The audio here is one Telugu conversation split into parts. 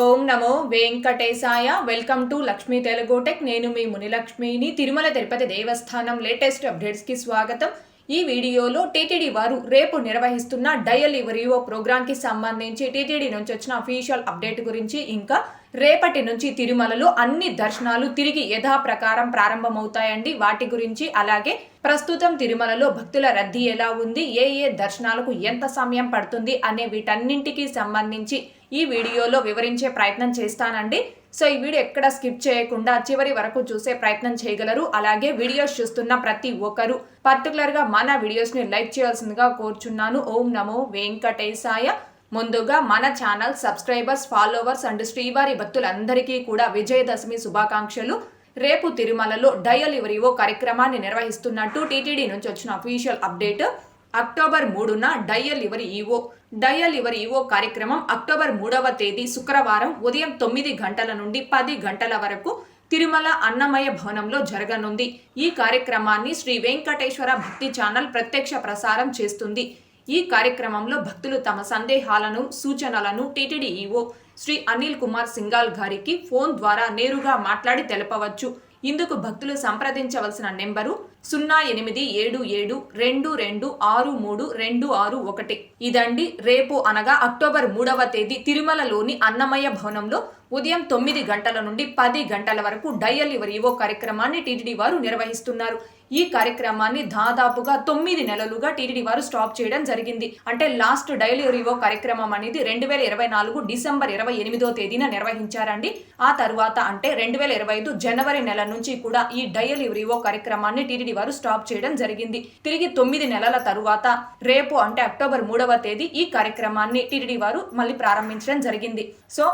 Om Namo Venkatesaya. Welcome to Lakshmi తెలుగుటెక్ నేను మీ మునిలక్ష్మిని. తిరుమల తిరుపతి దేవస్థానం లేటెస్ట్ అప్డేట్స్కి స్వాగతం. ఈ వీడియోలో టీటీడీ వారు రేపు నిర్వహిస్తున్న డయల్ ఇవరివో ప్రోగ్రామ్కి సంబంధించి టీటీడీ నుంచి వచ్చిన అఫీషియల్ అప్డేట్ గురించి ఇంకా రేపటి నుంచి తిరుమలలో అన్ని దర్శనాలు తిరిగి యథాప్రకారం ప్రారంభమవుతాయండి. వాటి గురించి అలాగే ప్రస్తుతం తిరుమలలో భక్తుల రద్దీ ఎలా ఉంది? ఏ ఏ దర్శనాలకు ఎంత సమయం పడుతుంది? అనే వీటన్నింటికి సంబంధించి ఈ వీడియోలో వివరించే ప్రయత్నం చేస్తానండి. సో ఈ వీడియో ఎక్కడ స్కిప్ చేయకుండా చివరి వరకు చూసే ప్రయత్నం చేయగలరు. అలాగే వీడియోస్ చూస్తున్న ప్రతి ఒక్కరు పర్టికులర్గా మన వీడియోస్ని లైక్ చేయాల్సిందిగా కోరుచున్నాను. ఓం నమో వెంకటేశాయ. ముందుగా మన ఛానల్ సబ్స్క్రైబర్స్ ఫాలోవర్స్ అండ్ శ్రీవారి భక్తులందరికీ కూడా విజయదశమి శుభాకాంక్షలు. రేపు తిరుమలలో డయల్ ఇవరివో కార్యక్రమాన్ని నిర్వహిస్తున్నట్టు టీటీడీ నుంచి వచ్చిన అఫీషియల్ అప్డేట్. అక్టోబర్ మూడున dial your EO dial your EO కార్యక్రమం అక్టోబర్ మూడవ తేదీ శుక్రవారం ఉదయం తొమ్మిది గంటల నుండి పది గంటల వరకు తిరుమల అన్నమయ భవనంలో జరగనుంది. ఈ కార్యక్రమాన్ని శ్రీ వెంకటేశ్వర భక్తి ఛానల్ ప్రత్యక్ష ప్రసారం చేస్తుంది. ఈ కార్యక్రమంలో భక్తులు తమ సందేహాలను సూచనలను టీటీడీ ఈఓ శ్రీ అనిల్ కుమార్ సింగాల్ గారికి ఫోన్ ద్వారా నేరుగా మాట్లాడి తెలపవచ్చు. ఇందుకు భక్తులు సంప్రదించవలసిన నెంబరు సున్నా ఎనిమిది ఏడు ఏడు రెండు రెండు ఆరు మూడు రెండు ఆరు ఒకటి. ఇదండి రేపు అనగా అక్టోబర్ మూడవ తేదీ తిరుమలలోని అన్నమయ్య భవనంలో ఉదయం తొమ్మిది గంటల నుండి పది గంటల వరకు డయల్ ఇవర్ ఇవో కార్యక్రమాన్ని టీటీడీ వారు నిర్వహిస్తున్నారు. ఈ కార్యక్రమాన్ని దాదాపుగా తొమ్మిది నెలలుగా టీటీడీ వారు స్టాప్ చేయడం జరిగింది. అంటే లాస్ట్ డయల్ ఇవర్ కార్యక్రమం అనేది రెండు వేల ఇరవై నాలుగు డిసెంబర్ ఇరవై ఎనిమిదో తేదీన నిర్వహించారండి. ఆ తర్వాత అంటే రెండు వేల ఇరవై ఐదు జనవరి నెల నుంచి కూడా ఈ డయల్ ఇవర్ కార్యక్రమాన్ని టీటీడీ వారు స్టాప్ చేయడం జరిగింది. తిరిగి తొమ్మిది నెలల తరువాత రేపు అంటే అక్టోబర్ మూడవ తేదీ ఈ కార్యక్రమాన్ని టీటీడీ వారు మళ్ళీ ప్రారంభించడం జరిగింది. సో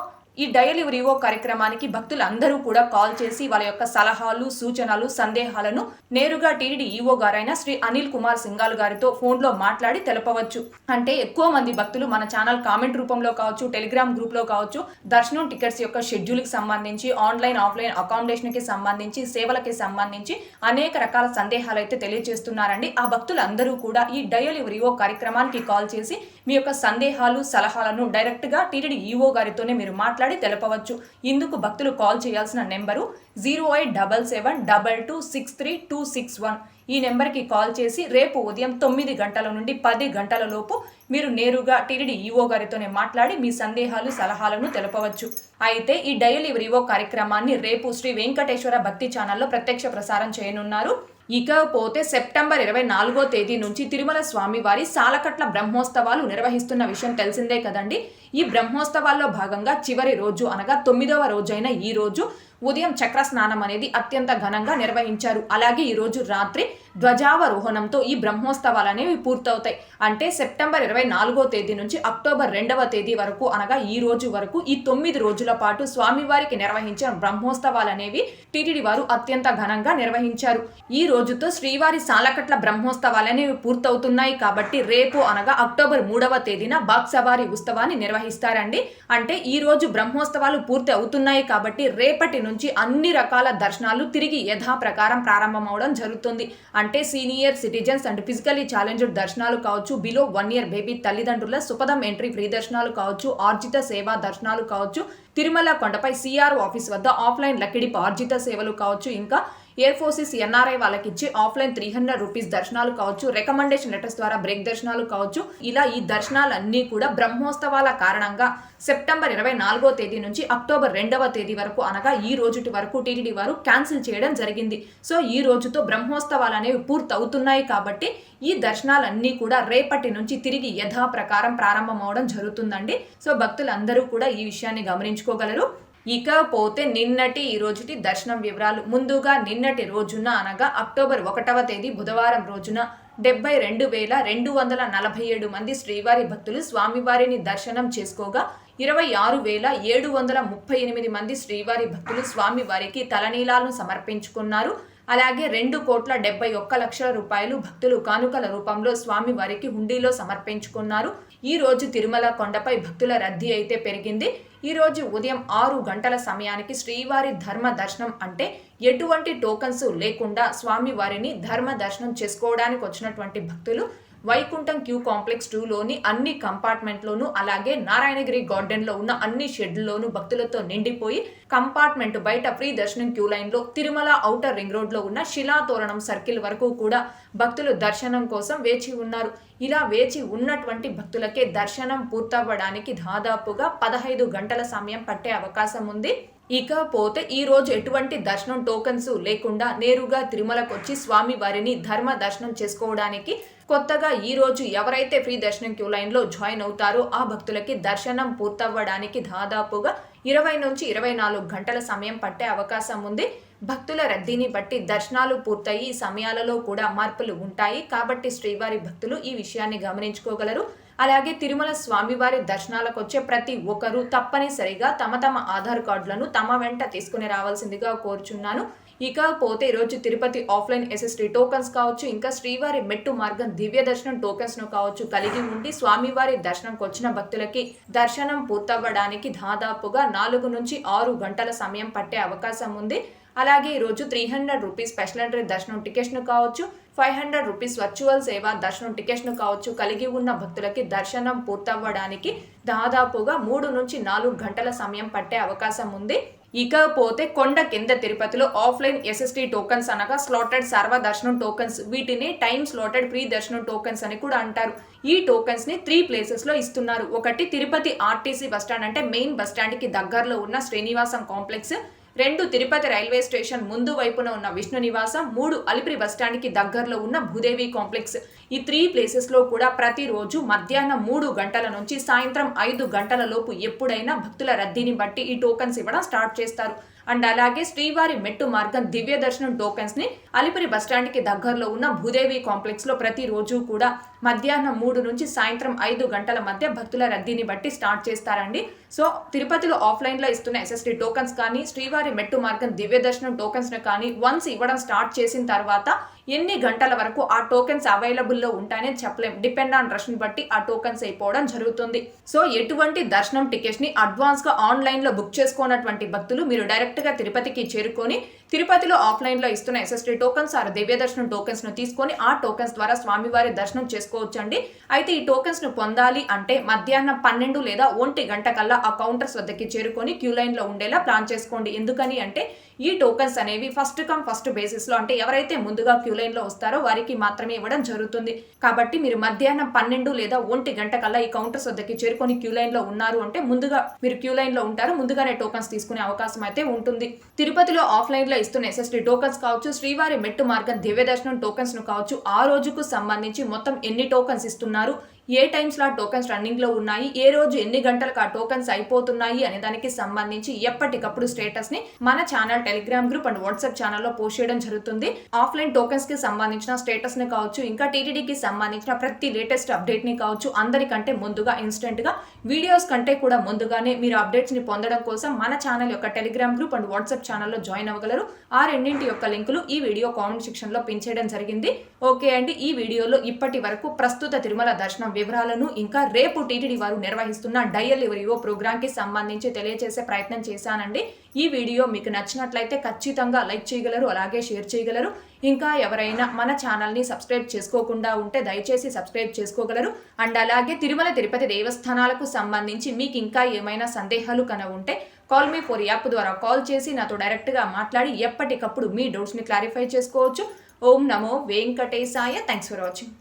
ఈ డయల్ రివో కార్యక్రమానికి భక్తులు అందరూ కూడా కాల్ చేసి వాళ్ళ యొక్క సలహాలు సూచనలు సందేహాలను నేరుగా టీడీ ఈవో గారైన శ్రీ అనిల్ కుమార్ సింగాల్ గారితో ఫోన్లో మాట్లాడి తెలపవచ్చు. అంటే ఎక్కువ మంది భక్తులు మన ఛానల్ కామెంట్ రూపంలో కావచ్చు టెలిగ్రామ్ గ్రూప్లో కావచ్చు దర్శనం టికెట్స్ యొక్క షెడ్యూల్కి సంబంధించి ఆన్లైన్ ఆఫ్లైన్ అకామిడేషన్కి సంబంధించి సేవలకి సంబంధించి అనేక రకాల సందేహాలు అయితే తెలియజేస్తున్నారండి. ఆ భక్తులందరూ కూడా ఈ డయల్ రివో కార్యక్రమానికి కాల్ చేసి మీ యొక్క సందేహాలు సలహాలను డైరెక్ట్గా టీటీడీ ఈఓ గారితోనే మీరు మాట్లాడి తెలపవచ్చు. ఇందుకు భక్తులు కాల్ చేయాల్సిన number zero eight double seven double two six three two six one. ఈ నెంబర్కి కాల్ చేసి రేపు ఉదయం తొమ్మిది గంటల నుండి పది గంటల లోపు మీరు నేరుగా టీటీడీ ఈఓ గారితోనే మాట్లాడి మీ సందేహాలు సలహాలను తెలపవచ్చు. అయితే ఈ డైలీ రివో కార్యక్రమాన్ని రేపు శ్రీ వెంకటేశ్వర భక్తి ఛానల్లో ప్రత్యక్ష ప్రసారం చేయనున్నారు. ఇకపోతే సెప్టెంబర్ ఇరవై నాలుగో తేదీ నుంచి తిరుమల స్వామివారి సాలకట్ల బ్రహ్మోత్సవాలు నిర్వహిస్తున్న విషయం తెలిసిందే కదండి. ఈ బ్రహ్మోత్సవాల్లో భాగంగా చివరి రోజు అనగా తొమ్మిదవ రోజైన ఈ రోజు ఉదయం చక్ర స్నానం అనేది అత్యంత ఘనంగా నిర్వహించారు. అలాగే ఈరోజు రాత్రి ధ్వజావరోహణంతో ఈ బ్రహ్మోత్సవాలు అనేవి పూర్తవుతాయి. అంటే సెప్టెంబర్ ఇరవై నాలుగో తేదీ నుంచి అక్టోబర్ రెండవ తేదీ వరకు అనగా ఈ రోజు వరకు ఈ తొమ్మిది రోజుల పాటు స్వామివారికి నిర్వహించిన బ్రహ్మోత్సవాలు అనేవి టీటీడీ వారు అత్యంత ఘనంగా నిర్వహించారు. ఈ రోజుతో శ్రీవారి సాలకట్ల బ్రహ్మోత్సవాలు అనేవి పూర్తవుతున్నాయి కాబట్టి రేపు అనగా అక్టోబర్ మూడవ తేదీన బాక్సవారి ఉత్సవాన్ని నిర్వహిస్తారండి. అంటే ఈ రోజు బ్రహ్మోత్సవాలు పూర్తి అవుతున్నాయి కాబట్టి రేపటి నుంచి అన్ని రకాల దర్శనాలు తిరిగి యథాప్రకారం ప్రారంభమవడం జరుగుతుంది. అంటే senior citizens and physically challenged దర్శనాలు కావచ్చు బిలో వన్ ఇయర్ బేబీ తల్లిదండ్రుల సుపదం ఎంట్రీ ఫ్రీ దర్శనాలు కావచ్చు ఆర్జిత సేవా దర్శనాలు కావచ్చు తిరుమల కొండపై సిఆర్ ఆఫీస్ వద్ద ఆఫ్లైన్ లక్కిడిపు ఆర్జిత సేవలు కావచ్చు ఇంకా ఎయిర్ ఫోర్సెస్ ఎన్ఆర్ఐ వాళ్ళకి ఇచ్చి ఆఫ్లైన్ త్రీ హండ్రెడ్ రూపీస్ దర్శనాలు కావచ్చు రికమెండేషన్ లెటర్స్ ద్వారా బ్రేక్ దర్శనాలు కావచ్చు. ఇలా ఈ దర్శనాలన్నీ కూడా బ్రహ్మోత్సవాల కారణంగా సెప్టెంబర్ ఇరవై నాలుగో తేదీ నుంచి అక్టోబర్ రెండవ తేదీ వరకు అనగా ఈ రోజుటి వరకు టీటీడీ వారు క్యాన్సిల్ చేయడం జరిగింది. సో ఈ రోజుతో బ్రహ్మోత్సవాలు అనేవి పూర్తవుతున్నాయి కాబట్టి ఈ దర్శనాలన్నీ కూడా రేపటి నుంచి తిరిగి యథాప్రకారం ప్రారంభమవడం జరుగుతుందండి. సో భక్తులందరూ కూడా ఈ విషయాన్ని గమనించుకోగలరు. ఇకపోతే నిన్నటి ఈ రోజుటి దర్శనం వివరాలు. ముందుగా నిన్నటి రోజున అనగా అక్టోబర్ ఒకటవ తేదీ బుధవారం రోజున డెబ్బై రెండు వేల రెండు వందల నలభై ఏడు మంది శ్రీవారి భక్తులు స్వామివారిని దర్శనం చేసుకోగా ఇరవై ఆరు వేల ఏడు వందల ముప్పై ఎనిమిది మంది శ్రీవారి భక్తులు స్వామివారికి తలనీలాలను సమర్పించుకున్నారు. అలాగే రెండు కోట్ల డెబ్బై ఒక్క లక్షల రూపాయలు భక్తులు కానుకల రూపంలో స్వామి వారికి హుండీలో సమర్పించుకున్నారు. ఈ రోజు తిరుమల కొండపై భక్తుల రద్దీ అయితే పెరిగింది. ఈ రోజు ఉదయం ఆరు గంటల సమయానికి శ్రీవారి ధర్మ దర్శనం అంటే ఎటువంటి టోకన్స్ లేకుండా స్వామి వారిని ధర్మ దర్శనం చేసుకోవడానికి వచ్చినటువంటి భక్తులు వైకుంఠం క్యూ కాంప్లెక్స్ టూలోని అన్ని కంపార్ట్మెంట్లోనూ అలాగే నారాయణగిరి గార్డెన్లో ఉన్న అన్ని షెడ్లలోనూ భక్తులతో నిండిపోయి కంపార్ట్మెంట్ బయట ఫ్రీ దర్శనం క్యూ లైన్లో తిరుమల ఔటర్ రింగ్ రోడ్లో ఉన్న శిలాతోరణం సర్కిల్ వరకు కూడా భక్తులు దర్శనం కోసం వేచి ఉన్నారు. ఇలా వేచి ఉన్నటువంటి భక్తులకే దర్శనం పూర్తవ్వడానికి దాదాపుగా పదహైదు గంటల సమయం పట్టే అవకాశం ఉంది. ఇకపోతే ఈ రోజు ఎటువంటి దర్శనం టోకన్స్ లేకుండా నేరుగా తిరుమలకు వచ్చి స్వామి వారిని ధర్మ దర్శనం చేసుకోవడానికి కొత్తగా ఈ రోజు ఎవరైతే ఫ్రీ దర్శనం క్యూ లైన్లో జాయిన్ అవుతారో ఆ భక్తులకి దర్శనం పూర్తవ్వడానికి దాదాపుగా ఇరవై నుంచి ఇరవై నాలుగు గంటల సమయం పట్టే అవకాశం ఉంది. భక్తుల రద్దీని బట్టి దర్శనాలు పూర్తయి సమయాలలో కూడా మార్పులు ఉంటాయి. కాబట్టి శ్రీవారి భక్తులు ఈ విషయాన్ని గమనించుకోగలరు. అలాగే తిరుమల స్వామివారి దర్శనాలకు వచ్చే ప్రతి ఒక్కరూ తప్పనిసరిగా తమ తమ ఆధార్ కార్డులను తమ వెంట తీసుకుని రావాల్సిందిగా కోరుచున్నాను. ఇకపోతే ఈరోజు తిరుపతి ఆఫ్లైన్ ఎస్ఎస్టీ టోకన్స్ కావచ్చు ఇంకా శ్రీవారి మెట్టు మార్గం దివ్య దర్శనం టోకన్స్ను కావచ్చు కలిగి ఉండి స్వామివారి దర్శనంకి వచ్చిన భక్తులకి దర్శనం పూర్తవ్వడానికి దాదాపుగా నాలుగు నుంచి ఆరు గంటల సమయం పట్టే అవకాశం ఉంది. అలాగే ఈరోజు three hundred rupees special entry దర్శనం టికెట్స్ను కావచ్చు ఫైవ్ హండ్రెడ్ రూపీస్ వర్చువల్ సేవ దర్శనం టికెట్స్ను కావచ్చు కలిగి ఉన్న భక్తులకి దర్శనం పూర్తవ్వడానికి దాదాపుగా మూడు నుంచి నాలుగు గంటల సమయం పట్టే అవకాశం ఉంది. ఇకపోతే కొండ కింద తిరుపతిలో ఆఫ్లైన్ ఎస్ఎస్టీ టోకన్స్ అనగా స్లాటెడ్ సర్వ దర్శనం టోకన్స్ వీటిని టైమ్ స్లాటెడ్ ప్రీ దర్శనం టోకన్స్ అని కూడా అంటారు. ఈ టోకన్స్ని త్రీ ప్లేసెస్లో ఇస్తున్నారు. ఒకటి తిరుపతి ఆర్టీసీ బస్టాండ్ అంటే మెయిన్ బస్టాండ్కి దగ్గరలో ఉన్న శ్రీనివాసం కాంప్లెక్స్ రెండు తిరుపతి రైల్వే స్టేషన్ ముందు వైపున ఉన్న విష్ణు నివాసం మూడు అలిపిరి బస్టాండ్కి దగ్గరలో ఉన్న భూదేవి కాంప్లెక్స్. ఈ త్రీ ప్లేసెస్లో కూడా ప్రతిరోజు మధ్యాహ్నం మూడు గంటల నుంచి సాయంత్రం ఐదు గంటల లోపు ఎప్పుడైనా భక్తుల రద్దీని బట్టి ఈ టోకన్స్ ఇవ్వడం స్టార్ట్ చేస్తారు. అండ్ అలాగే శ్రీవారి మెట్టు మార్గం దివ్య దర్శనం టోకెన్స్ని అలిపిరి బస్టాండ్కి దగ్గరలో ఉన్న భూదేవి కాంప్లెక్స్లో ప్రతిరోజు కూడా మధ్యాహ్నం మూడు నుంచి సాయంత్రం ఐదు గంటల మధ్య భక్తుల రద్దీని బట్టి స్టార్ట్ చేస్తారండి. సో తిరుపతిలో ఆఫ్లైన్లో ఇస్తున్న ఎస్ఎస్టీ టోకన్స్ కానీ శ్రీవారి మెట్టు మార్గం దివ్య దర్శనం టోకన్స్ను కానీ వన్స్ ఇవ్వడం స్టార్ట్ చేసిన తర్వాత ఎన్ని గంటల వరకు ఆ టోకెన్స్ అవైలబుల్లో ఉంటాయని చెప్పలేం. డిపెండ్ ఆన్ రష్ని బట్టి ఆ టోకెన్స్ అయిపోవడం జరుగుతుంది. సో ఎటువంటి దర్శనం టికెట్స్ని అడ్వాన్స్గా ఆన్లైన్లో బుక్ చేసుకున్నటువంటి భక్తులు మీరు డైరెక్ట్గా తిరుపతికి చేరుకొని తిరుపతిలో ఆఫ్లైన్లో ఇస్తున్న ఎస్ఎస్టీ టోకన్స్ ఆర్ దివ్య దర్శనం టోకెన్స్ను తీసుకొని ఆ టోకెన్స్ ద్వారా స్వామివారి దర్శనం చేసుకోవచ్చండి. అయితే ఈ టోకెన్స్ను పొందాలి అంటే మధ్యాహ్నం పన్నెండు లేదా ఒంటి గంట కల్లా ఆ కౌంటర్స్ వద్దకి చేరుకొని క్యూ లైన్లో ఉండేలా ప్లాన్ చేసుకోండి. ఎందుకని అంటే ఈ టోకన్స్ అనేవి ఫస్ట్ కమ్ ఫస్ట్ బేసిస్లో అంటే ఎవరైతే ముందుగా క్యూ లైన్లో వస్తారో వారికి మాత్రమే ఇవ్వడం జరుగుతుంది. కాబట్టి మీరు మధ్యాహ్నం పన్నెండు లేదా ఒంటి గంట కల్లా ఈ కౌంటర్స్ వద్దకి చేరుకొని క్యూ లైన్లో ఉన్నారు అంటే ముందుగా మీరు క్యూ లైన్లో ఉంటారు. ముందుగానే టోకన్స్ తీసుకునే అవకాశం అయితే ఉంటుంది. తిరుపతిలో ఆఫ్లైన్లో ఇస్తున్న ఎస్ఎస్టీ టోకన్స్ కావచ్చు శ్రీవారి మెట్టు మార్గం దివ్య దర్శనం టోకన్స్ను కావచ్చు ఆ రోజుకు సంబంధించి మొత్తం ఎన్ని టోకన్స్ ఇస్తున్నారు ఏ టైమ్స్లో ఆ టోకన్స్ రన్నింగ్లో ఉన్నాయి? ఏ రోజు ఎన్ని గంటలకు ఆ టోకన్స్ అయిపోతున్నాయి అనే దానికి సంబంధించి ఎప్పటికప్పుడు స్టేటస్ని మన channel Telegram group and WhatsApp ఛానల్లో పోస్ట్ చేయడం జరుగుతుంది. ఆఫ్లైన్ టోకన్స్కి సంబంధించిన స్టేటస్ని కావచ్చు ఇంకా టీటీడీకి సంబంధించిన ప్రతి లేటెస్ట్ అప్డేట్ని కావచ్చు అందరికంటే ముందుగా ఇన్స్టెంట్గా వీడియోస్ కంటే కూడా ముందుగానే మీరు అప్డేట్స్ని పొందడం కోసం మన ఛానల్ యొక్క టెలిగ్రామ్ గ్రూప్ అండ్ వాట్సాప్ ఛానల్లో జాయిన్ అవ్వగలరు. ఆ రెండింటి యొక్క లింకులు ఈ వీడియో కామెంట్ సెక్షన్లో పిన్ చేయడం జరిగింది. ఓకే అండి ఈ వీడియోలో ఇప్పటి వరకు ప్రస్తుత తిరుమల దర్శనం వివరాలను ఇంకా రేపు టీటీడీ వారు నిర్వహిస్తున్న డయల్ రివో ప్రోగ్రామ్కి సంబంధించి తెలియజేసే ప్రయత్నం చేశానండి. ఈ వీడియో మీకు నచ్చినట్లయితే ఖచ్చితంగా లైక్ చేయగలరు అలాగే షేర్ చేయగలరు. ఇంకా ఎవరైనా మన ఛానల్ని సబ్స్క్రైబ్ చేసుకోకుండా ఉంటే దయచేసి సబ్స్క్రైబ్ చేసుకోగలరు. అండ్ అలాగే తిరుమల తిరుపతి దేవస్థానాలకు సంబంధించి మీకు ఇంకా ఏమైనా సందేహాలు కన ఉంటే కాల్ మీ ఫోర్ యాప్ ద్వారా కాల్ చేసి నాతో డైరెక్ట్గా మాట్లాడి ఎప్పటికప్పుడు మీ డౌట్స్ని క్లారిఫై చేసుకోవచ్చు. ఓం నమో వెంకటేశాయ. Thanks for watching